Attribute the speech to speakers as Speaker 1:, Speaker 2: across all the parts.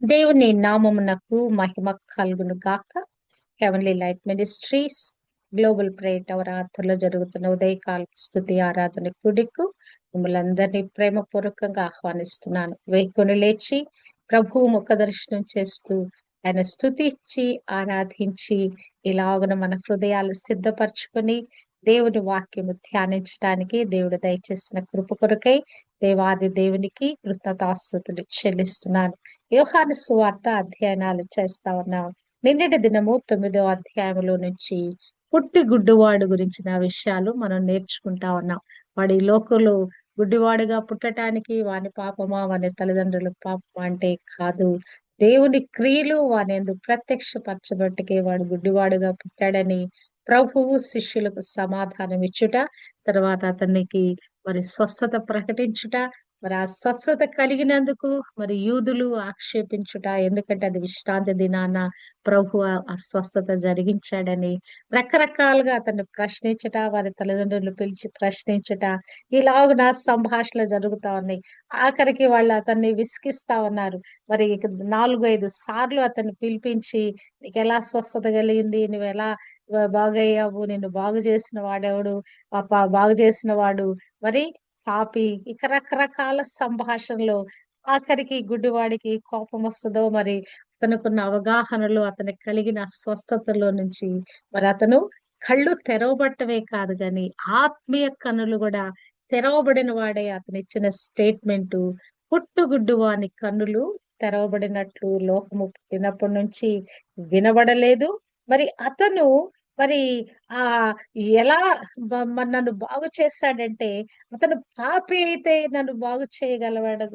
Speaker 1: దేవుని నామమునకు మహిమ కలుగును గాక. Heavenly light ministries global prayer tower ఆధ్వర్యంలో జరుగుతున్న ఉదయకాల స్థుతి ఆరాధన కుడికు మిమ్మల్ని అందరినీ ప్రేమపూర్వకంగా ఆహ్వానిస్తున్నాను. వేకుని లేచి ప్రభు ముఖ దర్శనం చేస్తూ ఆయన స్థుతించి ఆరాధించి ఇలాగున మన హృదయాలు సిద్ధపరచుకొని దేవుని వాక్యము ధ్యానించడానికి దేవుడు దయచేసిన కృప కొరకై దేవాది దేవునికి కృతజ్ఞతాస్తుతులు చెల్లిస్తున్నాను. యోహాను సువార్త అధ్యయనాలు చేస్తా ఉన్నాం. నిన్నటి దినము తొమ్మిదో అధ్యాయంలో నుంచి పుట్టి గుడ్డివాడు గురించిన విషయాలు మనం నేర్చుకుంటా ఉన్నాం. వాడి లోకంలో గుడ్డివాడుగా పుట్టడానికి వాని పాపమా వాని తల్లిదండ్రుల పాపమా అంటే కాదు. దేవుని క్రియలు వాని ఎందుకు ప్రత్యక్షపరచబట్టుకే వాడు గుడ్డివాడుగా పుట్టాడని ప్రభువు శిష్యులకు సమాధానం ఇచ్చుట తర్వాత అతనికి మరి స్వస్థత ప్రకటించుట మరి ఆ స్వస్థత కలిగినందుకు మరి యూదులు ఆక్షేపించుట ఎందుకంటే అది విశ్రాంతి దినాన ప్రభు ఆ స్వస్థత జరిగించాడని రకరకాలుగా అతన్ని ప్రశ్నించుట వారి తల్లిదండ్రులు పిలిచి ప్రశ్నించుట ఇలాగున సంభాషణలు జరుగుతా ఉన్నాయి. ఆఖరికి వాళ్ళు అతన్ని విసిగిస్తా ఉన్నారు. మరి నాలుగు ఐదు సార్లు అతన్ని పిలిపించి నీకు ఎలా స్వస్థత కలిగింది? నువ్వు ఎలా బాగయ్యావు నిన్ను బాగు చేసిన వాడెవడు? బాగు చేసిన వాడు మరి పాపి ఇక రకరకాల సంభాషణలు. ఆఖరికి గుడ్డివాడికి కోపం వస్తుందో మరి అతనుకున్న అవగాహనలో అతనికి కలిగిన స్వస్థతలో నుంచి మరి అతను కళ్ళు తెరవబట్టమే కాదు కానీ ఆత్మీయ కన్నులు కూడా తెరవబడిన వాడే అతను ఇచ్చిన స్టేట్మెంట్. పుట్టుగుడ్డు వాని కన్నులు తెరవబడినట్లు లోకము పుట్టినప్పటి నుంచి వినబడలేదు. మరి అతను మరి ఆ ఎలా నన్ను బాగు చేస్తాడంటే అతను పాపి అయితే నన్ను బాగు చేయగలవాడు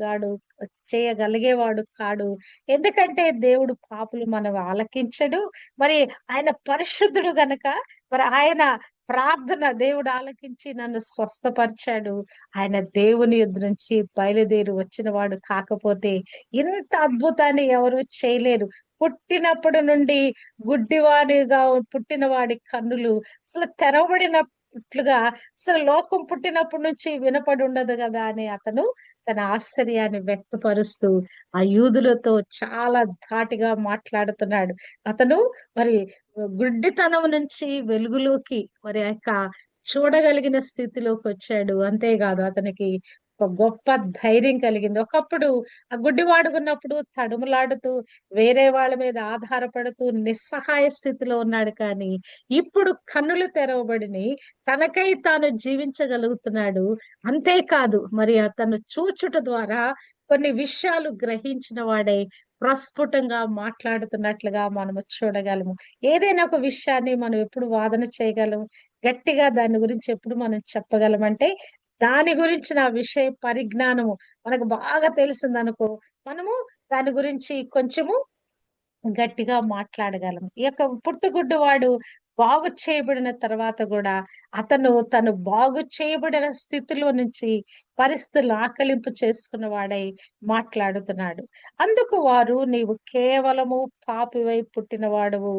Speaker 1: చేయగలిగేవాడు కాడు. ఎందుకంటే దేవుడు పాపులు మనం ఆలకించడు. మరి ఆయన పరిశుద్ధుడు గనక మరి ఆయన ప్రార్థన దేవుడు ఆలకించి నన్ను స్వస్థపరిచాడు. ఆయన దేవుని యుద్ధ నుంచి బయలుదేరి వచ్చిన వాడు కాకపోతే ఇంత అద్భుతాన్ని ఎవరు చేయలేరు. పుట్టినప్పటి నుండి గుడ్డివాడిగా పుట్టిన వాడి కన్నులు అసలు తెరవబడినట్లుగా అసలు లోకం పుట్టినప్పటి నుంచి వినపడి ఉండదు కదా అని అతను తన ఆశ్చర్యాన్ని వ్యక్తపరుస్తూ ఆ యూదులతో చాలా ధాటిగా మాట్లాడుతున్నాడు. అతను మరి గుడ్డితనం నుంచి వెలుగులోకి మరి యొక్క చూడగలిగిన స్థితిలోకి వచ్చాడు. అంతేకాదు అతనికి ఒక గొప్ప ధైర్యం కలిగింది. ఒకప్పుడు ఆ గుడ్డివాడుకున్నప్పుడు తడుములాడుతూ వేరే వాళ్ళ మీద ఆధారపడుతూ నిస్సహాయ స్థితిలో ఉన్నాడు కానీ ఇప్పుడు కన్నులు తెరవబడిని తనకై తాను జీవించగలుగుతున్నాడు. అంతేకాదు మరి అతను చూచుట ద్వారా కొన్ని విషయాలు గ్రహించిన వాడై ప్రస్ఫుటంగా మాట్లాడుతున్నట్లుగా మనము చూడగలము. ఏదైనా ఒక విషయాన్ని మనం ఎప్పుడు వాదన చేయగలం గట్టిగా దాని గురించి ఎప్పుడు మనం చెప్పగలమంటే దాని గురించిన విషయ పరిజ్ఞానము. మనకు బాగా తెలిసింది అనుకో మనము దాని గురించి కొంచెము గట్టిగా మాట్లాడగలం. ఈ యొక్క పుట్టుగుడ్డు వాడు బాగు చేయబడిన తర్వాత కూడా అతను తను బాగు చేయబడిన స్థితిలో నుంచి పరిస్థితులు ఆకలింపు చేసుకున్న వాడై మాట్లాడుతున్నాడు. అందుకు వారు నీవు కేవలము పాపివై పుట్టినవాడవు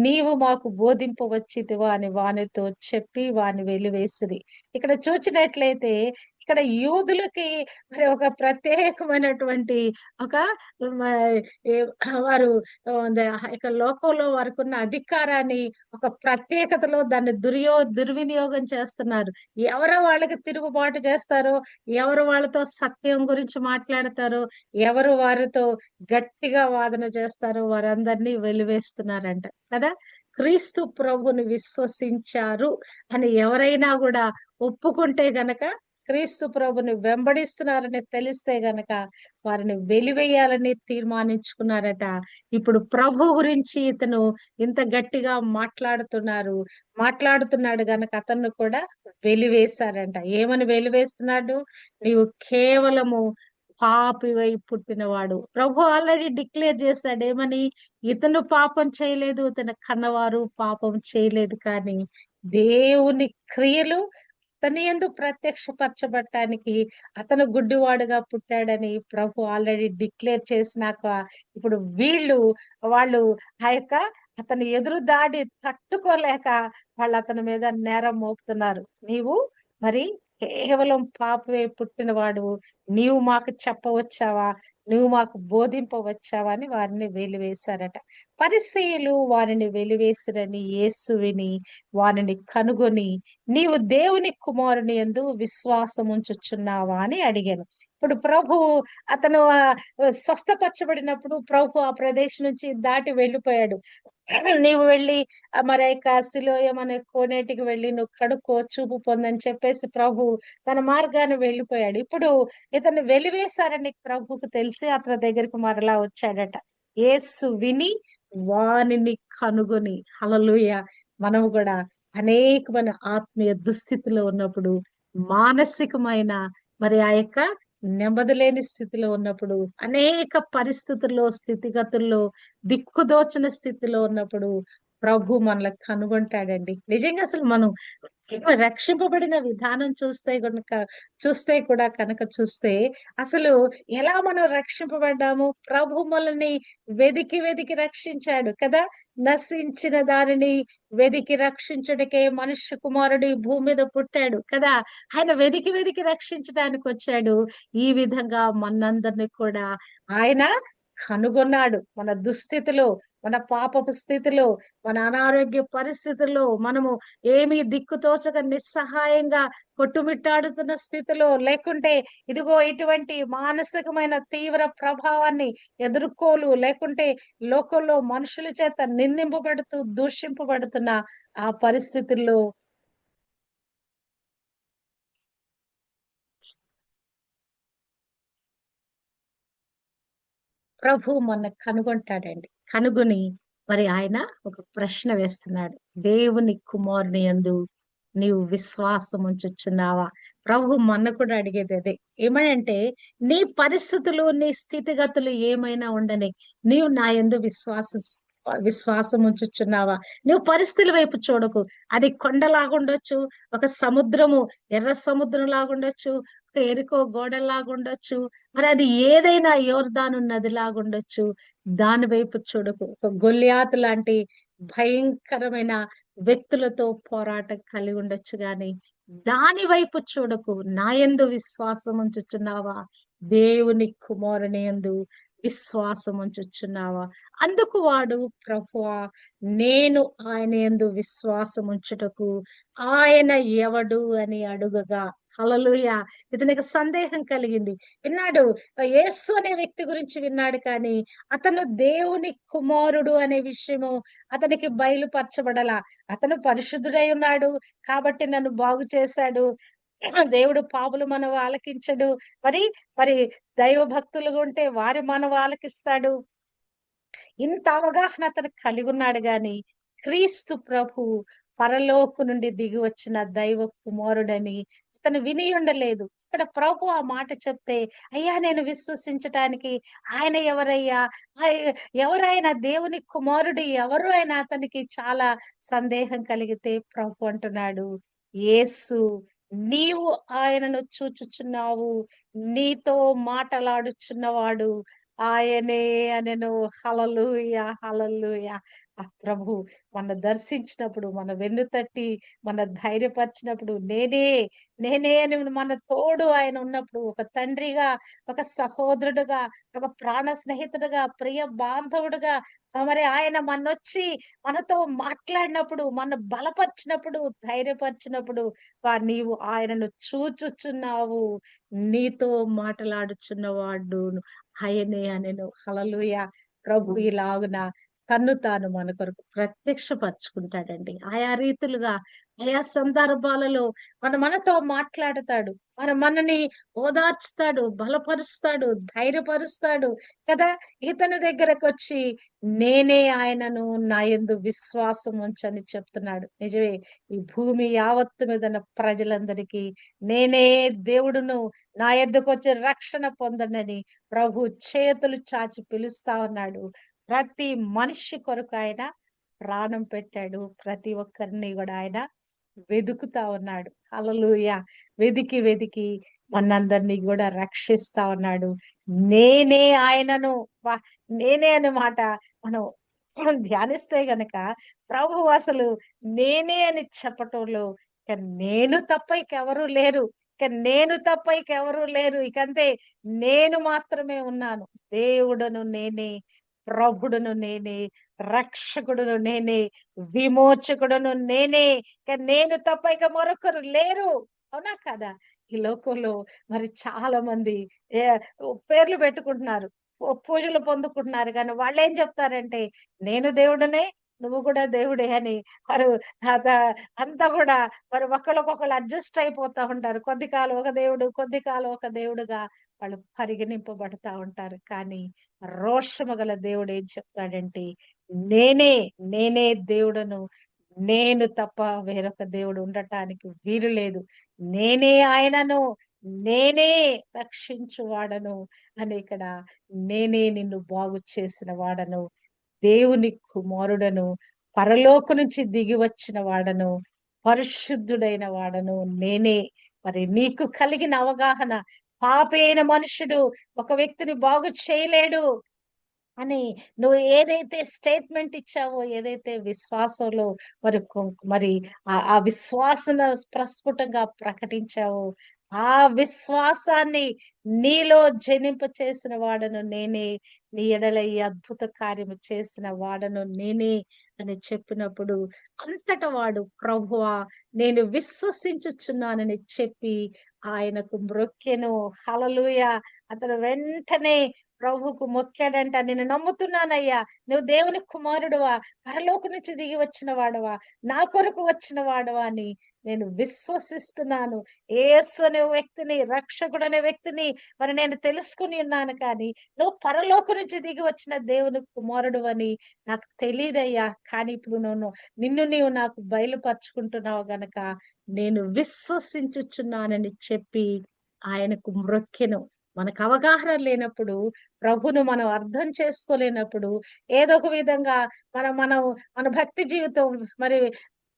Speaker 1: నీవు మాకు బోధింపవచ్చిదివా అని వానితో చెప్పి వాని వెలివేసిరి. ఇక్కడ చూచినట్లయితే ఇక్కడ యూదులకి మరి ఒక ప్రత్యేకమైనటువంటి ఒక వారు ఇక లోకంలో వారికి ఉన్న అధికారాన్ని ఒక ప్రత్యేకతలో దాన్ని దుర్యో దుర్వినియోగం చేస్తున్నారు. ఎవరు వాళ్ళకి తిరుగుబాటు చేస్తారో ఎవరు వాళ్ళతో సత్యం గురించి మాట్లాడతారో ఎవరు వారితో గట్టిగా వాదన చేస్తారో వారందరినీ వెలివేస్తున్నారంట. కదా? క్రీస్తు ప్రభుని విశ్వసించారు అని ఎవరైనా కూడా ఒప్పుకుంటే గనక క్రీస్తు ప్రభుని వెంబడిస్తున్నారని తెలిస్తే గనక వారిని వెలివేయాలని తీర్మానించుకున్నారట. ఇప్పుడు ప్రభు గురించి ఇతను ఇంత గట్టిగా మాట్లాడుతున్నారు. మాట్లాడుతున్నాడు గనక అతన్ని కూడా వెలివేశారంట. ఏమని వెలివేస్తున్నాడు? నీవు కేవలము పాపివై పుట్టినవాడు. ప్రభు ఆల్రెడీ డిక్లేర్ చేశాడు. ఏమని? ఇతను పాపం చేయలేదు ఇతను కన్నవారు పాపం చేయలేదు కానీ దేవుని క్రియలు తన ఎందు ప్రత్యక్షపరచబట్టానికి అతను గుడ్డివాడుగా పుట్టాడని ప్రభు ఆల్రెడీ డిక్లేర్ చేసినాక ఇప్పుడు వీళ్ళు వాళ్ళు ఆ యొక్క అతని ఎదురు దాడి తట్టుకోలేక వాళ్ళు అతని మీద నేరం మోపుతున్నారు. నీవు మరి కేవలం పాపవే పుట్టినవాడు. నీవు మాకు చెప్పవచ్చావా? నువ్వు మాకు బోధింపవచ్చావా అని వారిని వెలివేశారట. పరిసయులు వారిని వెలివేసిరని యేసు విని వారిని కనుగొని నీవు దేవుని కుమారుని ఎందు విశ్వాసం ఉంచుచున్నావా అని అడిగాను. ఇప్పుడు ప్రభు అతను స్వస్థపరచబడినప్పుడు ప్రభు ఆ ప్రదేశం నుంచి దాటి వెళ్ళిపోయాడు. నీవు వెళ్ళి మరి ఆ యొక్క శిలోయం అనే కోనేటికి వెళ్ళి నువ్వు కడుక్కో చూపు పొందని చెప్పేసి ప్రభు తన మార్గాన్ని వెళ్ళిపోయాడు. ఇప్పుడు ఇతను వెలివేశారని ప్రభుకు తెలిసి అతని దగ్గరికి మరలా వచ్చాడట. ఏసు విని వానిని కనుగొని హలలుయ మనము కూడా అనేకమైన ఆత్మీయ దుస్థితిలో ఉన్నప్పుడు మానసికమైన మరి ఆ యొక్క నెమ్మదిలేని స్థితిలో ఉన్నప్పుడు అనేక పరిస్థితుల్లో స్థితిగతుల్లో దిక్కుదోచిన స్థితిలో ఉన్నప్పుడు ప్రభు మనలకు కనుగొంటాడండి. నిజంగా అసలు మనం రక్షింపబడిన విధానం చూస్తే కనుక చూస్తే కూడా కనుక చూస్తే అసలు ఎలా మనం రక్షింపబడ్డాము? ప్రభు మనల్ని వెదికి వెదికి రక్షించాడు కదా? నశించిన దానిని వెదికి రక్షించుటకే మనుష్య కుమారుడు భూమి మీద పుట్టాడు కదా? ఆయన వెదికి వెదికి రక్షించడానికి వచ్చాడు. ఈ విధంగా మనందరిని కూడా ఆయన కనుగొన్నాడు మన దుస్థితిలో. మన పాపపు స్థితిలో మన అనారోగ్య పరిస్థితుల్లో మనము ఏమీ దిక్కుతోచక నిస్సహాయంగా కొట్టుమిట్టాడుతున్న స్థితిలో లేకుంటే ఇదిగో ఇటువంటి మానసికమైన తీవ్ర ప్రభావాన్ని ఎదుర్కోలు లేకుంటే లోకంలో మనుషుల చేత నిందింపబడుతూ దూషింపబడుతున్న ఆ పరిస్థితుల్లో ప్రభు మొన్న కనుగొంటాడండి. కనుగొని మరి ఆయన ఒక ప్రశ్న వేస్తున్నాడు. దేవుని కుమారుని యందు నీవు విశ్వాసం ఉంచుచున్నావా? ప్రభు మొన్న కూడా అడిగేది అదే. ఏమని అంటే నీ పరిస్థితులు నీ స్థితిగతులు ఏమైనా ఉండని నీవు నా యందు విశ్వాస విశ్వాసం ఉంచుచున్నావా? నువ్వు పరిస్థితుల వైపు చూడకు. అది కొండలాగుండొచ్చు ఒక సముద్రము ఎర్ర సముద్రం లాగుండొచ్చు ఒక ఎరుకో గోడలాగుండొచ్చు మరి అది ఏదైనా యోర్దాను నది లాగుండొచ్చు దాని వైపు చూడకు. ఒక గొల్లియాతు లాంటి భయంకరమైన వ్యక్తులతో పోరాటం కలిగి ఉండొచ్చు గాని దాని వైపు చూడకు. నాయందు విశ్వాసం ఉంచుచున్నావా దేవుని కుమారుని యందు విశ్వాసం ఉంచుచున్నావా అందుకు వాడు ప్రభువా నేను ఆయన యందు విశ్వాసం ఉంచుటకు ఆయన ఎవడు అని అడుగగా హలలుయ ఇతనికి సందేహం కలిగింది. విన్నాడు యేసు అనే వ్యక్తి గురించి విన్నాడు కానీ అతను దేవుని కుమారుడు అనే విషయము అతనికి బయలుపరచబడల. అతను పరిశుద్ధుడై ఉన్నాడు కాబట్టి నన్ను బాగు చేశాడు. దేవుడు పాపులు మనం ఆలకించడు. మరి మరి దైవ భక్తులుగా ఉంటే వారి మనవు ఆలకిస్తాడు. ఇంత అవగాహన అతను కలిగి ఉన్నాడు గాని క్రీస్తు ప్రభు పరలోకు నుండి దిగి వచ్చిన దైవ కుమారుడని తను విని ఉండలేదు. ఇక్కడ ప్రభు ఆ మాట చెప్తే అయ్యా నేను విశ్వసించటానికి ఆయన ఎవరయ్యా? ఎవరైనా దేవుని కుమారుడు ఎవరు అయినా అతనికి చాలా సందేహం కలిగితే ప్రభు అంటున్నాడు యేసు నీవు ఆయనను చూచుచున్నావు నీతో మాటలాడుచున్నవాడు ఆయనే అనెను. హలలుయ హలలుయ ఆ ప్రభు మన దర్శించినప్పుడు మన వెన్ను తట్టి మన ధైర్యపరిచినప్పుడు నేనే నేనే అని మన తోడు ఆయన ఉన్నప్పుడు ఒక తండ్రిగా ఒక సహోదరుడుగా ఒక ప్రాణ స్నేహితుడుగా ప్రియ బాంధవుడుగా మరి ఆయన మనొచ్చి మనతో మాట్లాడినప్పుడు మన బలపరిచినప్పుడు ధైర్యపరిచినప్పుడు వా నీవు ఆయనను చూచుచున్నావు నీతో మాట్లాడుచున్నవాడు ఆయనే అనెను హలలుయ ప్రభు ఇలాగున తన్ను తాను మన కొరకు ప్రత్యక్షపరచుకుంటాడండి. ఆయా రీతులుగా ఆయా సందర్భాలలో మన మనతో మాట్లాడతాడు. మన మనని ఓదార్చుతాడు బలపరుస్తాడు ధైర్యపరుస్తాడు కదా. ఇతని దగ్గరకు వచ్చి నేనే ఆయనను నా ఎందు విశ్వాసం ఉంచని చెప్తున్నాడు. నిజమే ఈ భూమి యావత్తు మీద ప్రజలందరికీ నేనే దేవుడును నా ఎద్దుకు వచ్చి రక్షణ పొందనని ప్రభు చేతులు చాచి పిలుస్తా ఉన్నాడు. ప్రతి మనిషి కొరకు ఆయన ప్రాణం పెట్టాడు. ప్రతి ఒక్కరిని కూడా ఆయన వెతుకుతా ఉన్నాడు. అలలుయ వెదికి వెదికి మనందరినీ కూడా రక్షిస్తా ఉన్నాడు. నేనే ఆయనను నేనే అనమాట మనం ధ్యానిస్తే గనక ప్రభు అసలు నేనే అని చెప్పటంలో ఇక నేను తప్ప ఇంకెవరూ లేరు. ఇక నేను తప్ప ఇక లేరు. ఇక అంతే నేను మాత్రమే ఉన్నాను. దేవుడను నేనే ప్రభుడును నేనే రక్షకుడును నేనే విమోచకుడును నేనే నేను తప్ప ఇక మరొకరు లేరు. అవునా కదా? ఈ లోకంలో మరి చాలా మంది ఏ పేర్లు పెట్టుకుంటున్నారు పూజలు పొందుకుంటున్నారు. కానీ వాళ్ళు ఏం చెప్తారంటే నేను దేవుడనే నువ్వు కూడా దేవుడే అని వారు అంతా కూడా వారు ఒకళ్ళకొకళ్ళు అడ్జస్ట్ అయిపోతా ఉంటారు. కొద్ది కాలం ఒక దేవుడు కొద్ది కాలం ఒక దేవుడుగా వాళ్ళు పరిగణింపబడతా ఉంటారు. కానీ రోషము గల దేవుడు ఏం చెప్తాడంటే నేనే నేనే దేవుడను నేను తప్ప వేరొక దేవుడు ఉండటానికి వీలు లేదు. నేనే ఆయనను నేనే రక్షించువాడను అని ఇక్కడ నేనే నిన్ను బాగు చేసిన వాడను దేవుని కుమారుడను పరలోక నుంచి దిగి వచ్చిన వాడను పరిశుద్ధుడైన వాడను నేనే. మరి నీకు కలిగిన అవగాహన పాపైన మనుషుడు ఒక వ్యక్తిని బాగు చేయలేడు అని నువ్వు ఏదైతే స్టేట్మెంట్ ఇచ్చావో ఏదైతే విశ్వాసంలో మరి మరి ఆ ఆ విశ్వాసన ప్రస్ఫుటంగా ప్రకటించావో ఆ విశ్వాసాన్ని నీలో జనింప చేసిన వాడను నేనే నీ ఎడల ఈ అద్భుత కార్యము చేసిన వాడను నేనే అని చెప్పినప్పుడు అంతట వాడు ప్రభువా నేను విశ్వసించుచున్నానని చెప్పి ఆయనకు మ్రొక్కెను. హలలుయ అతను వెంటనే ప్రభువుకు మొక్కాడంట. నేను నమ్ముతున్నానయ్యా. నువ్వు దేవుని కుమారుడువా. పరలోకు నుంచి దిగి వచ్చిన వాడవా నా కొరకు వచ్చిన వాడవా అని నేను విశ్వసిస్తున్నాను. ఏసు అనే వ్యక్తిని రక్షకుడు అనే వ్యక్తిని మరి నేను తెలుసుకుని ఉన్నాను కానీ నువ్వు పరలోకు నుంచి దిగి వచ్చిన దేవుని కుమారుడు అని నాకు తెలియదయ్యా కానీ ఇప్పుడు నువ్వు నిన్ను నీవు నాకు బయలుపరుచుకుంటున్నావు గనక నేను విశ్వసించుచున్నానని చెప్పి ఆయనకు మ్రొక్కెను మనకు అవగాహన లేనప్పుడు ప్రభును మనం అర్థం చేసుకోలేనప్పుడు ఏదో ఒక విధంగా మనం మనం మన భక్తి జీవితం మరి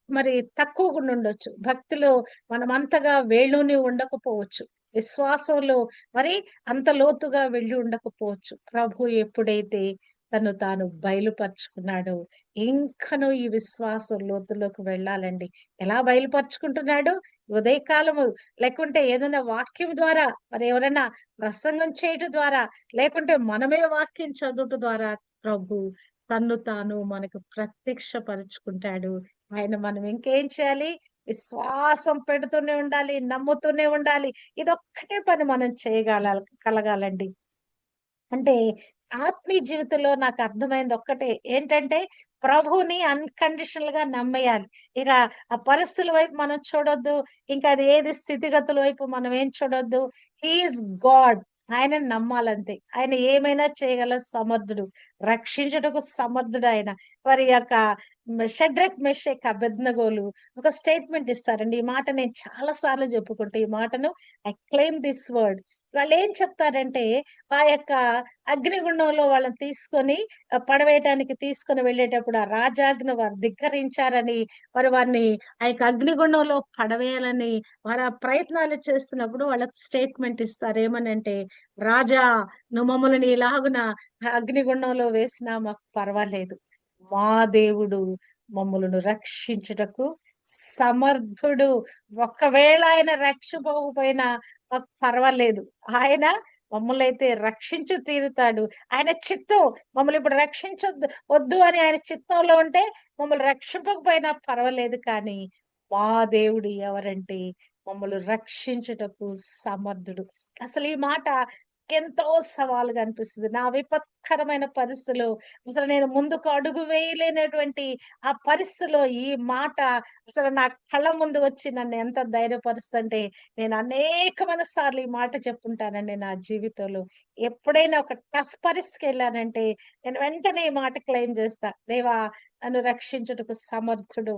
Speaker 1: మరి తక్కువగా ఉండొచ్చు. భక్తిలో మనం అంతగా వేళ్ళుని ఉండకపోవచ్చు. విశ్వాసంలో మరి అంత లోతుగా వెళ్ళి ఉండకపోవచ్చు. ప్రభు ఎప్పుడైతే తను తాను బయలుపరుచుకున్నాడు. ఇంకను ఈ విశ్వాసం లోతులోకి వెళ్ళాలండి. ఎలా బయలుపరుచుకుంటున్నాడు? ఉదయకాలము లేకుంటే ఏదైనా వాక్యం ద్వారా మరి ఎవరైనా ప్రసంగం చేయటం ద్వారా లేకుంటే మనమే వాక్యం చదువుట ద్వారా ప్రభు తన్ను తాను మనకు ప్రత్యక్షపరుచుకుంటాడు. ఆయన మనం ఇంకేం చేయాలి? విశ్వాసం పెడుతూనే ఉండాలి నమ్ముతూనే ఉండాలి. ఇదొక్కటే పని మనం చేయగల కలగాలండి. అంటే ఆత్మీయ జీవితంలో నాకు అర్థమైంది ఒక్కటే. ఏంటంటే ప్రభువుని అన్కండిషనల్గా నమ్మేయాలి. ఇక ఆ పరిస్థితుల వైపు మనం చూడొద్దు. ఇంకా అది ఏది స్థితిగతుల వైపు మనం ఏం చూడొద్దు. హీఈస్ గాడ్ ఆయన నమ్మాలంతే. ఆయన ఏమైనా చేయగల సమర్థుడు. రక్షించుటకు సమర్థుడు ఆయన. వారి యొక్క షడ్రక్ మెషేక్ అబెద్నగోలు ఒక స్టేట్మెంట్ ఇస్తారండి. ఈ మాట నేను చాలా సార్లు చెప్పుకుంటే. ఈ మాటను ఐ క్లెయిమ్ దిస్ వర్డ్ వాళ్ళు ఏం చెప్తారంటే ఆ యొక్క అగ్నిగుండంలో వాళ్ళని తీసుకొని పడవేయటానికి తీసుకొని వెళ్ళేటప్పుడు ఆ రాజాగ్ని వారు ధిక్కరించారని వారు వారిని ఆ యొక్క అగ్నిగుండంలో పడవేయాలని వారు ఆ ప్రయత్నాలు చేస్తున్నప్పుడు వాళ్ళకు స్టేట్మెంట్ ఇస్తారు. ఏమనంటే రాజా నువ్వు మమ్మల్ని ఇలాగున అగ్నిగుండంలో వేసినా మాకు పర్వాలేదు. మా దేవుడు మమ్మలను రక్షించుటకు సమర్థుడు. ఒకవేళ ఆయన రక్షిపోకపోయినా మాకు పర్వాలేదు. ఆయన మమ్మల్ని అయితే రక్షించు తీరుతాడు. ఆయన చిత్తం మమ్మల్ని ఇప్పుడు రక్షించొద్దు వద్దు అని ఆయన చిత్తంలో ఉంటే మమ్మల్ని రక్షింపకపోయినా పర్వాలేదు కానీ మా దేవుడు ఎవరంటే మమ్మల్ని రక్షించుటకు సమర్థుడు. అసలు ఈ మాట ఎంతో సవాలుగా అనిపిస్తుంది. నా విపత్కరమైన పరిస్థితులు అసలు నేను ముందుకు అడుగు వేయలేనటువంటి ఆ పరిస్థితిలో ఈ మాట అసలు నా కళ్ళ ముందు వచ్చి నన్ను ఎంత ధైర్యపరుస్తుంటే నేను అనేకమైన సార్లు ఈ మాట చెప్పుంటానండి నా జీవితంలో. ఎప్పుడైనా ఒక టఫ్ పరిస్థితికి వెళ్ళానంటే నేను వెంటనే ఈ మాట క్లెయిమ్ చేస్తా. దేవా నన్ను రక్షించుటకు సమర్థుడు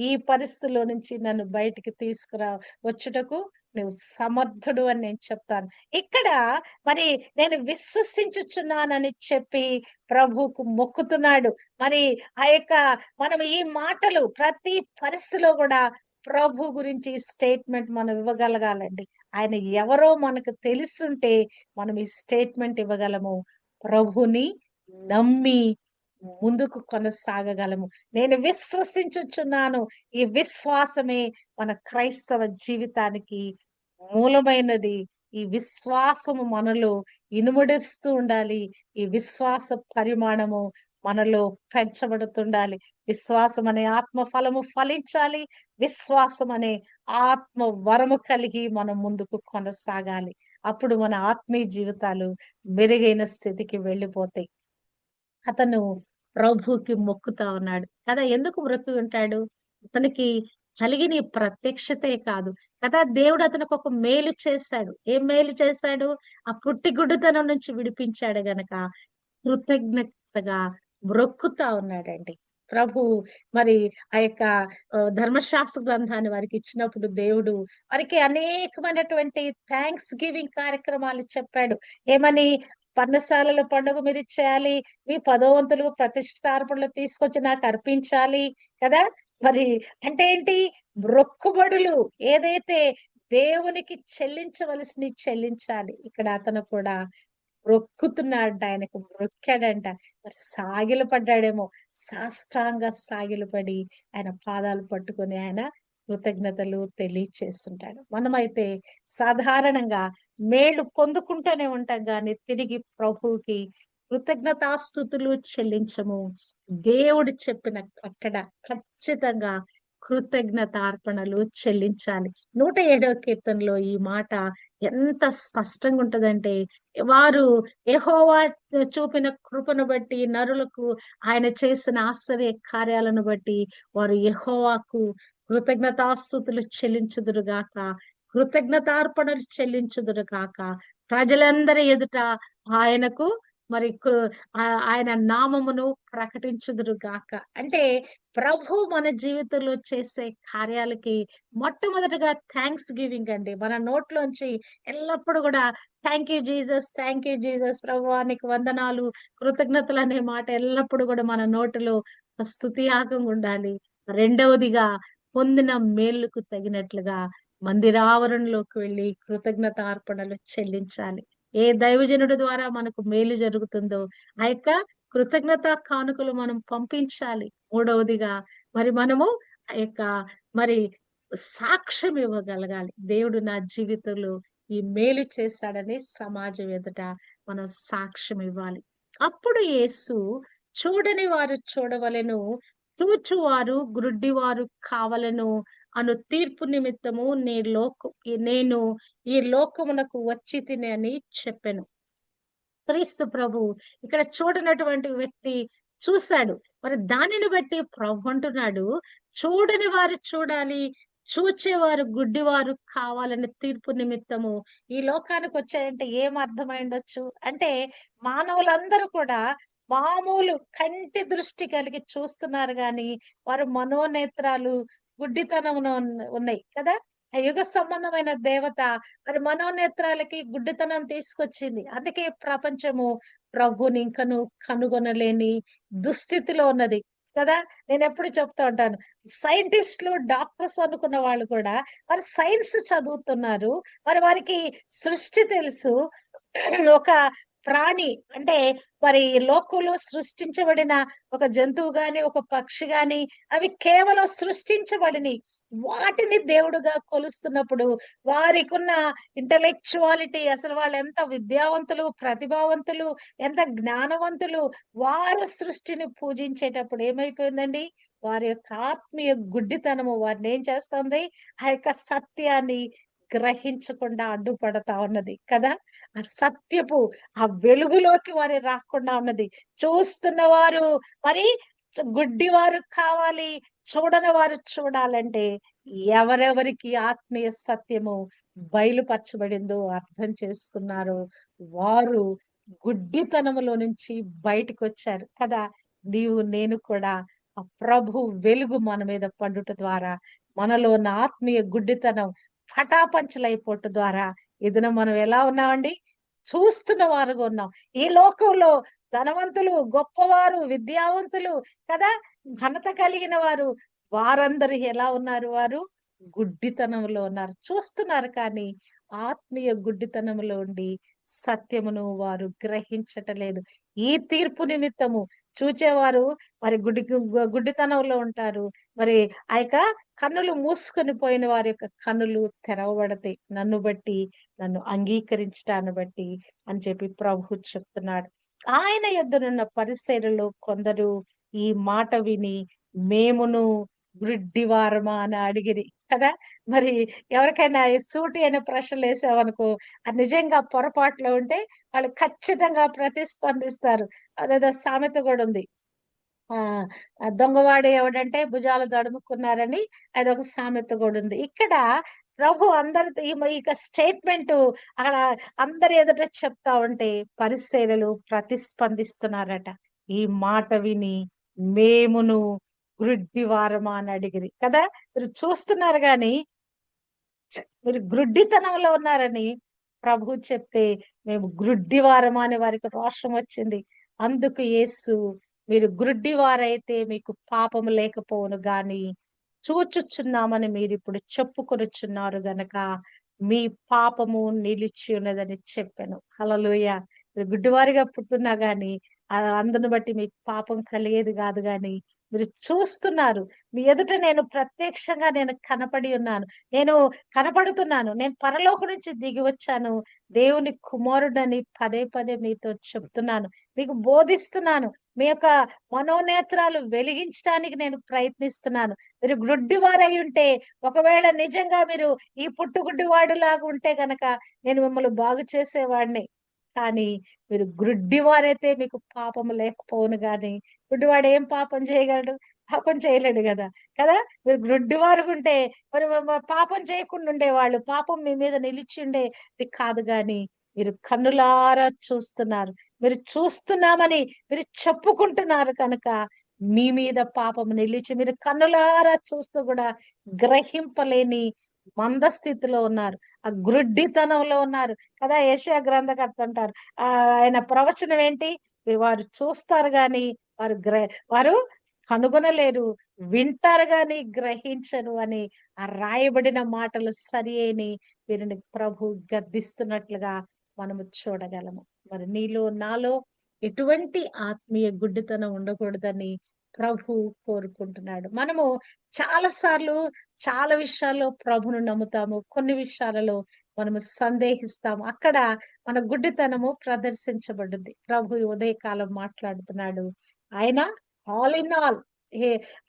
Speaker 1: ఈ పరిస్థితిలో నుంచి నన్ను బయటికి తీసుకురా. వచ్చుటకు నువ్వు సమర్థుడు అని నేను చెప్తాను. ఇక్కడ మరి నేను విశ్వసించుచున్నానని చెప్పి ప్రభువుకు మొక్కుతున్నాడు. మరి ఆ యొక్క మనం ఈ మాటలు ప్రతి పరిస్థితిలో కూడా ప్రభు గురించి స్టేట్మెంట్ మనం ఇవ్వగలగాలండి. ఆయన ఎవరో మనకు తెలుసుంటే మనం ఈ స్టేట్మెంట్ ఇవ్వగలము. ప్రభుని నమ్మి ముందుకు కొనసాగగలము. నేను విశ్వసించుచున్నాను. ఈ విశ్వాసమే మన క్రైస్తవ జీవితానికి మూలమైనది. ఈ విశ్వాసము మనలో ఇనుముడిస్తూ ఉండాలి. ఈ విశ్వాస పరిమాణము మనలో పెంచబడుతుండాలి. విశ్వాసం అనే ఆత్మ ఫలము ఫలించాలి. విశ్వాసం అనే ఆత్మ వరము కలిగి మనం ముందుకు కొనసాగాలి. అప్పుడు మన ఆత్మీయ జీవితాలు మెరుగైన స్థితికి వెళ్ళిపోతాయి. అతను ప్రభుకి మొక్కుతా ఉన్నాడు. కదా ఎందుకు మొక్కు ఉంటాడు? అతనికి కలిగిన ప్రత్యక్షతే కాదు. కదా దేవుడు అతనికి ఒక మేలు చేశాడు. ఏం మేలు చేశాడు? ఆ పుట్టి గుడ్డుతనం నుంచి విడిపించాడు గనక. కృతజ్ఞతగా బ్రొక్కుతా ఉన్నాడండి. ప్రభు మరి ఆ యొక్క ధర్మశాస్త్ర గ్రంథాన్ని వారికి ఇచ్చినప్పుడు దేవుడు వారికి అనేకమైనటువంటి థ్యాంక్స్ గివింగ్ కార్యక్రమాలు చెప్పాడు. ఏమని? పర్ణశాలల పండుగ మీరు చేయాలి మీ పదోవంతులు ప్రతిష్టార్పణలు తీసుకొచ్చి నాకు అర్పించాలి కదా? మరి అంటే ఏంటి? మొక్కుబడులు ఏదైతే దేవునికి చెల్లించవలసిన చెల్లించాలి ఇక్కడ అతను కూడా మొక్కుతున్నాడు ఆయనకు మొక్కాడంట. మరి సాగిలు పడ్డాడేమో సాష్టాంగ సాగిలు పడి ఆయన పాదాలు పట్టుకొని ఆయన కృతజ్ఞతలు తెలియచేస్తుంటాడు. మనమైతే సాధారణంగా మేలు పొందుకుంటూనే ఉంటాం కానీ తిరిగి ప్రభువుకి కృతజ్ఞతాస్థుతులు చెల్లించము. దేవుడు చెప్పిన అక్కడ ఖచ్చితంగా కృతజ్ఞత అర్పణలు చెల్లించాలి. నూట ఏడవ కీర్తనలో ఈ మాట ఎంత స్పష్టంగా ఉంటదంటే వారు ఎహోవా చూపిన కృపను బట్టి నరులకు ఆయన చేసిన ఆశ్చర్య కార్యాలను బట్టి వారు యెహోవాకు కృతజ్ఞతాస్థుతులు చెల్లించుదురుగాక కృతజ్ఞతార్పణలు చెల్లించుదురుగాక ప్రజలందరి ఎదుట ఆయనకు మరి ఆయన నామమును ప్రకటించుదురు గాక. అంటే ప్రభు మన జీవితంలో చేసే కార్యాలకి మొట్టమొదటిగా థ్యాంక్స్ గివింగ్ అండి. మన నోట్లోంచి ఎల్లప్పుడూ కూడా thank you Jesus thank you Jesus ప్రభువానికి వందనాలు కృతజ్ఞతలు అనే మాట ఎల్లప్పుడూ కూడా మన నోటిలో ఒక ఆగంగా ఉండాలి. రెండవదిగా పొందిన మేలుకు తగినట్లుగా మందిరావరణలోకి వెళ్ళి కృతజ్ఞత అర్పణలు చెల్లించాలి. ఏ దైవజనుడి ద్వారా మనకు మేలు జరుగుతుందో ఆ యొక్క కృతజ్ఞత కానుకలు మనం పంపించాలి. మూడవదిగా మరి మనము ఆ యొక్క మరి సాక్ష్యం ఇవ్వగలగాలి. దేవుడు నా జీవితంలో ఈ మేలు చేశాడని సమాజం ఎదుట మనం సాక్ష్యం ఇవ్వాలి. అప్పుడు యేసు చూడని వారు చూడవలను చూచువారు గ్రుడ్డివారు కావలను అను తీర్పు నిమిత్తము నీ లోక నేను ఈ లోకమునకు వచ్చి తిని అని చెప్పాను. క్రీస్తు ప్రభు ఇక్కడ చూడనటువంటి వ్యక్తి చూశాడు. మరి దానిని బట్టి ప్రభు అంటున్నాడు చూడని వారు చూడాలి చూచేవారు గుడ్డివారు కావాలని తీర్పు నిమిత్తము ఈ లోకానికి వచ్చాయంటే ఏం అర్థమైండొచ్చు? అంటే మానవులందరూ కూడా మామూలు కంటి దృష్టి కలిగి చూస్తున్నారు కానీ వారు మనోనేత్రాలు గుడ్డితనమున ఉన్నాయి కదా? ఆ యుగ సంబంధమైన దేవత మరి మనోనేత్రాలకి గుడ్డితనం తీసుకొచ్చింది. అందుకే ప్రపంచము ప్రభుని ఇంకను కనుగొనలేని దుస్థితిలో ఉన్నది కదా? నేను ఎప్పుడు చెప్తా ఉంటాను. సైంటిస్టులు డాక్టర్స్ అనుకున్న వాళ్ళు కూడా వారు సైన్స్ చదువుతున్నారు. మరి వారికి సృష్టి తెలుసు. ఒక ప్రాణి అంటే మరి లోకంలో సృష్టించబడిన ఒక జంతువు గాని ఒక పక్షి గాని అవి కేవలం సృష్టించబడినవి వాటిని దేవుడుగా కొలుస్తున్నప్పుడు వారికి ఉన్న ఇంటలెక్చువాలిటీ అసలు వాళ్ళు ఎంత విద్యావంతులు ప్రతిభావంతులు ఎంత జ్ఞానవంతులు వారు సృష్టిని పూజించేటప్పుడు ఏమైపోయిందండి? వారి యొక్క ఆత్మీయ గుడ్డితనము వారిని ఏం చేస్తుంది? ఆ యొక్క సత్యాన్ని గ్రహించకుండా అడ్డుపడతా ఉన్నది కదా? ఆ సత్యపు ఆ వెలుగులోకి వారి రాకుండా ఉన్నది. చూస్తున్న వారు మరి గుడ్డివారు కావాలి చూడని వారు చూడాలంటే ఎవరెవరికి ఆత్మీయ సత్యము బయలుపరచబడిందో అర్థం చేసుకున్నారు. వారు గుడ్డితనములో నుంచి బయటకు వచ్చారు కదా? నీవు నేను కూడా ఆ ప్రభు వెలుగు మన మీద పండుట ద్వారా మనలో ఉన్న ఆత్మీయ గుడ్డితనం పటాపంచలైపోట ద్వారా ఇదిన మనం ఎలా ఉన్నామండి? చూస్తున్న వారుగా ఉన్నాం. ఈ లోకంలో ధనవంతులు గొప్పవారు విద్యావంతులు కదా? ఘనత కలిగిన వారు. వారందరూ ఎలా ఉన్నారు వారు? గుడ్డితనంలో ఉన్నారు. చూస్తున్నారు కానీ ఆత్మీయ గుడ్డితనంలో ఉండి సత్యమును వారు గ్రహించటలేదు. ఈ తీర్పు నిమిత్తము చూచేవారు మరి గుడ్డి గుడ్డితనంలో ఉంటారు. మరి ఆ యొక్క కన్నులు మూసుకొని పోయిన వారి యొక్క కన్నులు తెరవబడతాయి. నన్ను బట్టి నన్ను అంగీకరించడాన్ని బట్టి అని చెప్పి ప్రభు చెప్తున్నాడు. ఆయన యొద్దనున్న పరిశీలలో కొందరు ఈ మాట విని మేమును గుడ్డివారమా అని అడిగిరి. కదా? మరి ఎవరికైనా సూటి అనే ప్రశ్నలు వేసామనుకో అది నిజంగా పొరపాట్లో ఉంటే వాళ్ళు ఖచ్చితంగా ప్రతిస్పందిస్తారు. అదేదో సామెత కూడా ఉంది. ఆ దొంగవాడు ఎవడంటే భుజాలు దడుముకున్నారని అది ఒక సామెత కూడా ఉంది. ఇక్కడ ప్రభు అందరి ఇక స్టేట్మెంట్ అక్కడ అందరి ఎదుట చెప్తా ఉంటే పరిశీలలు ప్రతిస్పందిస్తున్నారట. ఈ మాట విని మేమును గ్రుడ్డి వారమా అని అడిగిరి. కదా? మీరు చూస్తున్నారు కానీ మీరు గ్రుడ్డితనంలో ఉన్నారని ప్రభు చెప్తే మేము గ్రుడ్డి వారమా అని వారికి రోషం వచ్చింది. అందుకు యేసు మీరు గ్రుడ్డి వారైతే మీకు పాపము లేకపోవును గాని చూచుచున్నామని మీరు ఇప్పుడు చెప్పుకొనిచున్నారు గనక మీ పాపము నిలిచి ఉన్నదని చెప్పాను. హలలుయ గుడ్డివారిగా పుట్టున్నా గాని అందును బట్టి మీకు పాపం కలిగేది కాదు గాని మీరు చూస్తున్నారు. మీ ఎదుట నేను ప్రత్యక్షంగా నేను కనపడి ఉన్నాను. నేను కనపడుతున్నాను. నేను పరలోక నుంచి దిగి వచ్చాను. దేవుని కుమారుడని పదే పదే మీతో చెప్తున్నాను. మీకు బోధిస్తున్నాను. మీ యొక్క మనోనేత్రాలు వెలిగించడానికి నేను ప్రయత్నిస్తున్నాను. మీరు గుడ్డివారై ఉంటే ఒకవేళ నిజంగా మీరు ఈ పుట్టుగుడ్డి వాడులాగా ఉంటే గనక నేను మిమ్మల్ని బాగు చేసేవాడిని. కానీ మీరు గ్రుడ్డివారైతే మీకు పాపం లేకపోను కానీ గుడ్డివాడు ఏం పాపం చేయగలడు? పాపం చేయలేడు కదా? కదా? మీరు గ్రుడ్డివారు ఉంటే మరి పాపం చేయకుండా ఉండేవాళ్ళు పాపం మీ మీద నిలిచి ఉండేది కాదు కానీ మీరు కన్నులారా చూస్తున్నారు. మీరు చూస్తున్నామని మీరు చెప్పుకుంటున్నారు కనుక మీ మీద పాపం నిలిచి మీరు కన్నులారా చూస్తూ కూడా గ్రహింపలేని మందస్థితిలో ఉన్నారు. ఆ గ్రుడ్డితనంలో ఉన్నారు. కదా ఏషియా గ్రంథకర్త అంటారు. ఆ ఆయన ప్రవచనం ఏంటి? వారు చూస్తారు గాని వారు గ్ర వారు కనుగొనలేరు. వింటారు గాని గ్రహించరు అని ఆ రాయబడిన మాటలు సరి అని వీరిని ప్రభు గద్దిస్తున్నట్లుగా మనము చూడగలము. మరి నీలో నాలో ఎటువంటి ఆత్మీయ గుడ్డితనం ఉండకూడదని ప్రభు కోరుకుంటున్నాడు. మనము చాలా సార్లు చాలా విషయాల్లో ప్రభును నమ్ముతాము. కొన్ని విషయాలలో మనము సందేహిస్తాము. అక్కడ మన గుడ్డితనము ప్రదర్శించబడింది ప్రభు ఉదయకాలం మాట్లాడుతున్నాడు. ఆయన ఆల్ ఇన్ ఆల్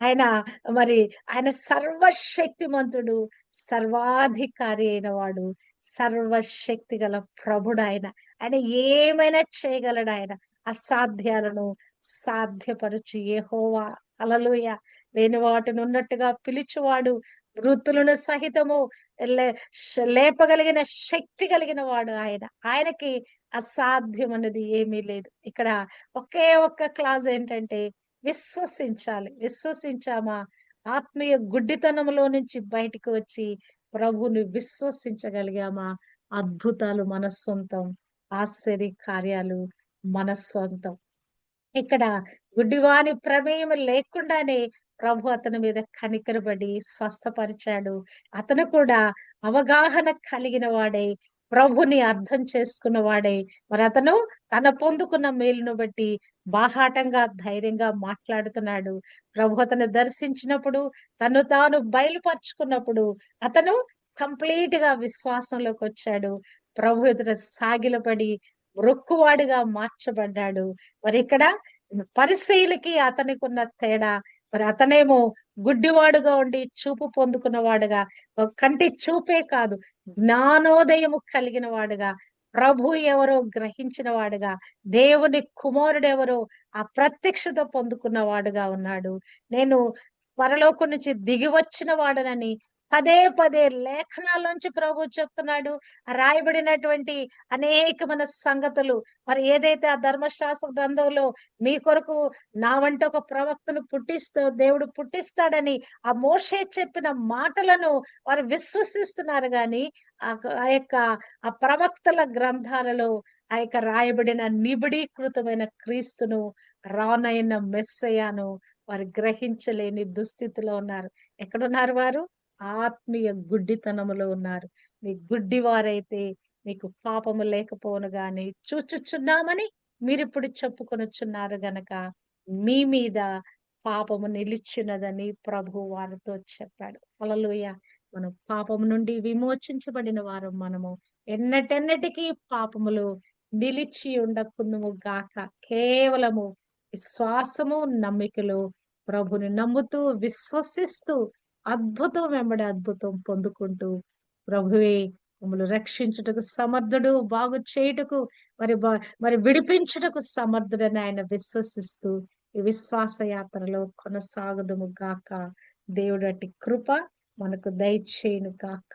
Speaker 1: ఆయన మరి ఆయన సర్వశక్తిమంతుడు సర్వాధికారి అయిన వాడు సర్వశక్తి గల ప్రభుడు ఆయన. ఆయన ఏమైనా చేయగలడు ఆయన. అసాధ్యాలను సాధ్యపరచు ఏహోవా అలలుయ లేని వాటిని ఉన్నట్టుగా పిలిచివాడు వృత్తులను సహితము లేపగలిగిన శక్తి కలిగిన వాడు ఆయన. ఆయనకి అసాధ్యం అనేది ఏమీ లేదు. ఇక్కడ ఒకే ఒక్క క్లాజ్ ఏంటంటే విశ్వసించాలి. విశ్వసించామా? ఆత్మీయ గుడ్డితనంలో నుంచి బయటికి వచ్చి ప్రభుని విశ్వసించగలిగామా? అద్భుతాలు మన సొంతం ఆశ్చర్య కార్యాలు మన సొంతం. ఇక్కడ గుడ్డివాని ప్రమేయం లేకుండానే ప్రభు అతని మీద కనికరబడి స్వస్థపరిచాడు. అతను కూడా అవగాహన కలిగిన వాడే ప్రభుని అర్థం చేసుకున్న వాడే. మరి అతను తన పొందుకున్న మేలును బట్టి బాహాటంగా ధైర్యంగా మాట్లాడుతున్నాడు. ప్రభు అతను దర్శించినప్పుడు తను తాను బయలుపరుచుకున్నప్పుడు అతను కంప్లీట్గా విశ్వాసంలోకి వచ్చాడు. ప్రభు ఎదుట సాగిలపడి రొక్కువాడిగా మార్చబడ్డాడు. మరి ఇక్కడ పరిశీలికి అతనికి ఉన్న తేడా. మరి అతనేమో గుడ్డివాడుగా ఉండి చూపు పొందుకున్నవాడుగా కంటి చూపే కాదు జ్ఞానోదయము కలిగిన వాడుగా ప్రభు ఎవరో గ్రహించిన వాడుగా దేవుని కుమారుడు ఎవరో ఆ ప్రత్యక్షత పొందుకున్న వాడుగా ఉన్నాడు. నేను పరలోకం నుంచి దిగి వచ్చిన వాడనని పదే పదే లేఖనాల్లోంచి ప్రభు చెప్తున్నాడు రాయబడినటువంటి అనేకమైన సంగతులు. మరి ఏదైతే ఆ ధర్మశాస్త్ర గ్రంథంలో మీ కొరకు నా వంటి ఒక ప్రవక్తను పుట్టిస్తూ దేవుడు పుట్టిస్తాడని ఆ మోషే చెప్పిన మాటలను వారు విశ్వసిస్తున్నారు గాని ఆ యొక్క ఆ ప్రవక్తల గ్రంథాలలో ఆ యొక్క రాయబడిన నిబిడీకృతమైన క్రీస్తును రానైన మెస్సయాను వారు గ్రహించలేని దుస్థితిలో ఉన్నారు. ఎక్కడున్నారు వారు? ఆత్మీయ గుడ్డితనములో ఉన్నారు. మీ గుడ్డి వారైతే మీకు పాపము లేకపోను గాని చూచుచున్నామని మీరు ఇప్పుడు చెప్పుకొనుచున్నారు గనక మీ మీద పాపము నిలిచినదని ప్రభు వారితో చెప్పాడు. అలలోయ మనం పాపము నుండి విమోచించబడిన వారు మనము. ఎన్నటెన్నటికీ పాపములు నిలిచి ఉండకుందుము గాక. కేవలము విశ్వాసము నమ్మికలు ప్రభుని నమ్ముతూ విశ్వసిస్తూ అద్భుతం వెంబడి అద్భుతం పొందుకుంటూ ప్రభువే మమ్మల్ని రక్షించుటకు సమర్థుడు బాగు చేయుటకు మరి బా- మరి విడిపించుటకు సమర్థుడని ఆయన విశ్వసిస్తూ ఈ విశ్వాస యాత్రలో కొనసాగుదుము గాక. దేవుడు అట్టి కృప మనకు దయచేయును గాక.